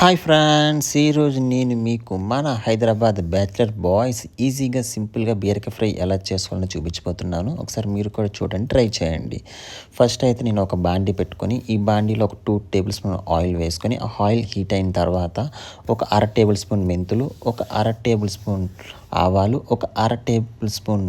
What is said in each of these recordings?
Hi friends ఈరోజు నేను మీకు మన హైదరాబాద్ బ్యాచిలర్ బాయ్స్ ఈజీగా సింపుల్గా బీరకాయ ఫ్రై ఎలా చేసుకోవాలని చూపించిపోతున్నాను ఒకసారి మీరు కూడా చూడండి ట్రై చేయండి. ఫస్ట్ అయితే నేను ఒక బాండీ పెట్టుకొని ఈ బాండీలో ఒక టూ టేబుల్ స్పూన్ ఆయిల్ వేసుకొని ఆ ఆయిల్ హీట్ అయిన తర్వాత ఒక అర టేబుల్ స్పూన్ మెంతులు ఒక అర టేబుల్ స్పూన్ ఆవాలు ఒక అర టేబుల్ స్పూన్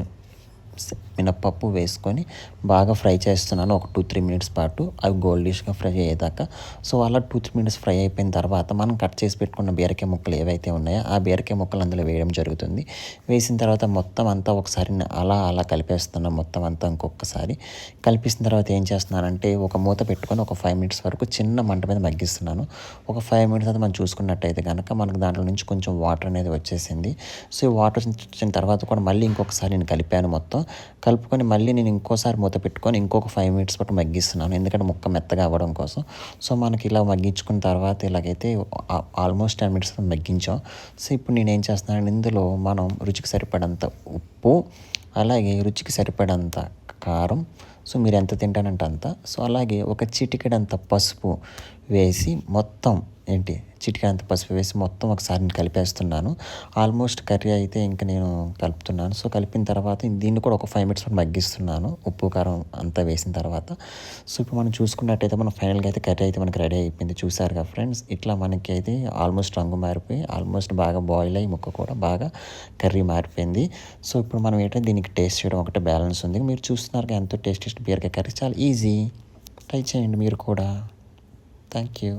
మినప్పప్పు వేసుకొని బాగా ఫ్రై చేస్తున్నాను. ఒక టూ త్రీ మినిట్స్ పాటు. అవి గోల్డిష్గా ఫ్రై అయ్యేదాకా. సో అలా టూ త్రీ మినిట్స్ ఫ్రై అయిపోయిన తర్వాత మనం కట్ చేసి పెట్టుకున్న బీరకాయ ముక్కలు ఏవైతే ఉన్నాయో ఆ బీరకాయ ముక్కలు అందులో వేయడం జరుగుతుంది. వేసిన తర్వాత మొత్తం అంతా ఒకసారి అలా అలా కలిపేస్తున్నాం మొత్తం అంతా ఇంకొకసారి. కలిపేసిన తర్వాత ఏం చేస్తున్నానంటే ఒక మూత పెట్టుకొని ఒక ఫైవ్ మినిట్స్ వరకు చిన్న మంట మీద మగ్గిస్తున్నాను. ఒక ఫైవ్ మినిట్స్ తర్వాత మనం చూసుకున్నట్టయితే కనుక మనకు దాంట్లో నుంచి కొంచెం వాటర్ అనేది వచ్చేసింది. సో ఈ వాటర్ వచ్చిన తర్వాత కూడా మళ్ళీ ఇంకొకసారి నేను కలిపాను మొత్తం. కలుపుకొని మళ్ళీ నేను ఇంకోసారి మూత పెట్టుకొని ఇంకొక ఫైవ్ మినిట్స్ పాటు మగ్గిస్తున్నాను. ఎందుకంటే ముక్క మెత్తగా అవ్వడం కోసం. సో మనకి ఇలా మగ్గించుకున్న తర్వాత ఇలాగైతే ఆల్మోస్ట్ టెన్ మినిట్స్ మగ్గించాం. సో ఇప్పుడు నేను ఏం చేస్తున్నాను ఇందులో మనం రుచికి సరిపడంత ఉప్పు అలాగే రుచికి సరిపడంత కారం సో మీరు ఎంత తింటానంటే అంత. సో అలాగే ఒక చిటికెడంత పసుపు వేసి మొత్తం ఏంటి చిటికెడంత పసుపు వేసి మొత్తం ఒకసారి కలిపేస్తున్నాను. ఆల్మోస్ట్ కర్రీ అయితే ఇంకా నేను కలుపుతున్నాను. సో కలిపిన తర్వాత దీన్ని కూడా ఒక ఫైవ్ మినిట్స్ మగ్గిస్తున్నాను. ఉప్పు కారం అంతా వేసిన తర్వాత. సో ఇప్పుడు మనం చూసుకున్నట్టయితే మనం ఫైనల్గా అయితే కర్రీ అయితే మనకి రెడీ అయిపోయింది. చూసారుగా ఫ్రెండ్స్ ఇట్లా మనకి అయితే ఆల్మోస్ట్ రంగు మారిపోయి ఆల్మోస్ట్ బాగా బాయిల్ అయ్యి ముక్క కూడా బాగా కర్రీ మారిపోయింది. సో ఇప్పుడు మనం ఏంటంటే దీనికి టేస్ట్ చేయడం ఒకటే బ్యాలెన్స్ ఉంది. మీరు చూస్తున్నారు ఎంతో టేస్ట్ బీరకాయ కర్రీ చాలా ఈజీ ట్రై చేయండి మీరు కూడా. Thank you